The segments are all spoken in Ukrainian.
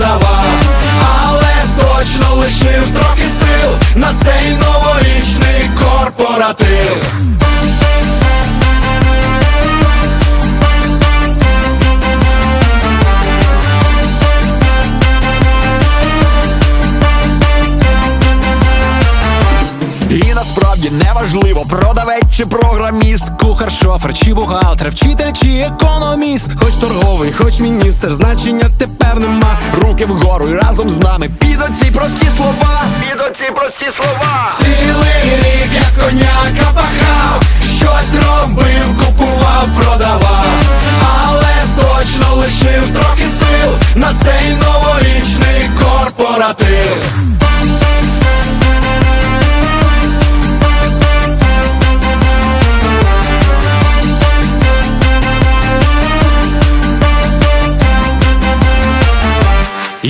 продавав, але точно лишив трохи сил на цей новорічний насправді неважливо, продавець чи програміст. Кухар, шофер, чи бухгалтер, вчитель чи економіст Хоч торговий, хоч міністр, значення тепер нема. Руки вгору і разом з нами під оці прості слова. Під оці прості слова. Цілий рік я коняка пахав, щось робив, купував, продавав, але точно лишив трохи сил на цей новорічний корпоратив.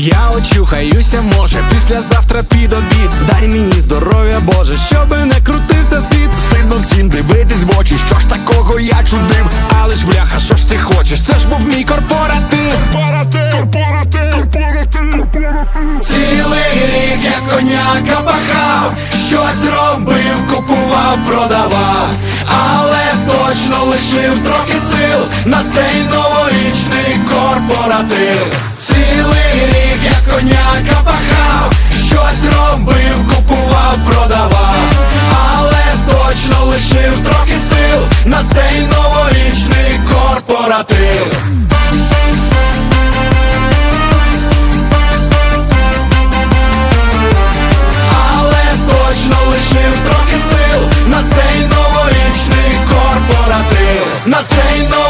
Я очухаюся, може, післязавтра під обід Дай мені здоров'я, Боже, щоби не крутився світ. Стидно всім дивитись в очі, що ж такого я чудив. Але ж бляха, що ж ти хочеш? Це ж був мій корпоратив Цілий рік я коняка пахав, щось робив, купував, продавав, але точно лишив трохи сил на цей новорічний корпоратив. Коняка пахав, щось робив, купував, продавав, але точно лишив трохи сил на цей новорічний корпоратив. але точно лишив трохи сил на цей новорічний корпоратив, на цей новорічний